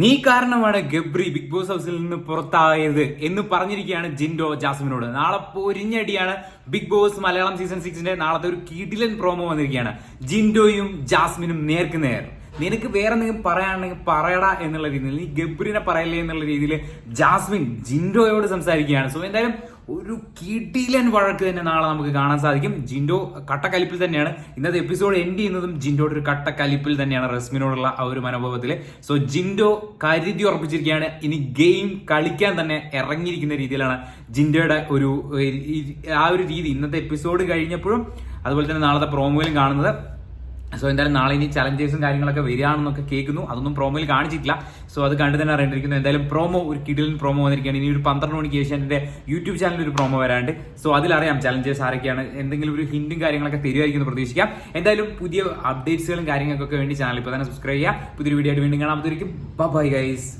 നീ കാരണമാണ് Gabri big boss ഹൗസിൽ നിന്ന് പുറത്തായത് എന്ന് പറഞ്ഞിരിക്കുകയാണ് ജിൻഡോ ജാസ്മിനോട്. നാളെ പൊരിഞ്ഞടിയാണ് ബിഗ് ബോസ് മലയാളം സീസൺ സിക്സിന്റെ നാളത്തെ ഒരു കിടിലൻ പ്രോമോ വന്നിരിക്കുകയാണ് ജിൻഡോയും ജാസ്മിനും നേർക്ക് നേർ. നിനക്ക് വേറെ എന്തെങ്കിലും പറയാണെങ്കിൽ പറയടാ എന്നുള്ള രീതിയിൽ നീ ഗബ്രിനെ പറയല്ലേ എന്നുള്ള രീതിയിൽ ജാസ്മിൻ ജിൻഡോയോട് സംസാരിക്കുകയാണ്. സോ എന്തായാലും ഒരു കിടിലൻ വഴക്ക് തന്നെ നാളെ നമുക്ക് കാണാൻ സാധിക്കും. ജിൻഡോ കട്ടക്കലിപ്പിൽ തന്നെയാണ്. ഇന്നത്തെ എപ്പിസോഡ് എൻഡ് ചെയ്യുന്നതും ജിൻഡോയുടെ ഒരു കട്ടക്കലിപ്പിൽ തന്നെയാണ് റസ്മിനോടുള്ള ആ ഒരു മനോഭാവത്തിൽ സോ ജിൻഡോ കരുതി ഉറപ്പിച്ചിരിക്കുകയാണ്. ഇനി ഗെയിം കളിക്കാൻ തന്നെ ഇറങ്ങിയിരിക്കുന്ന രീതിയിലാണ് ജിൻഡോയുടെ ഒരു ആ ഒരു രീതി. ഇന്നത്തെ എപ്പിസോഡ് കഴിഞ്ഞപ്പോഴും അതുപോലെ തന്നെ നാളത്തെ പ്രോമോയിലും കാണുന്നത്. സോ എന്തായാലും നാളെ ഇനി ചലഞ്ചേഴ്സും കാര്യങ്ങളൊക്കെ വരികയാണെന്നൊക്കെ കേൾക്കുന്നു. അതൊന്നും പ്രോമോയിൽ കാണിച്ചിട്ടില്ല. സോ അത് കണ്ടു തന്നെ അറിയേണ്ടിരിക്കുന്നു എന്തായാലും പ്രോമോ ഒരു കിടിലിൻ പ്രോമോ വന്നിരിക്കുകയാണ്. ഇനി ഒരു പന്ത്രണ്ട് മണിക്ക് ഏഷ്യാന്റെ യൂട്യൂബ് ചാനലിൽ ഒരു പ്രോമോ വരാണ്ട് സോ അതിലറിയാം ചലഞ്ചേഴ്സ് ആരൊക്കെയാണ്. എന്തെങ്കിലും ഒരു ഹിന്റും കാര്യങ്ങളൊക്കെ തരുമായിരിക്കും പ്രതീക്ഷിക്കാം. എന്തായാലും പുതിയ അപ്ഡേറ്റ്സുകളും കാര്യങ്ങൾക്കൊക്കെ വേണ്ടി ചാനൽ ഇപ്പോൾ തന്നെ സബ്സ്ക്രൈബ് ചെയ്യുക. പുതിയൊരു വീഡിയോ ആയിട്ട് വീണ്ടും കാണാൻ ബൈ ഗൈസ്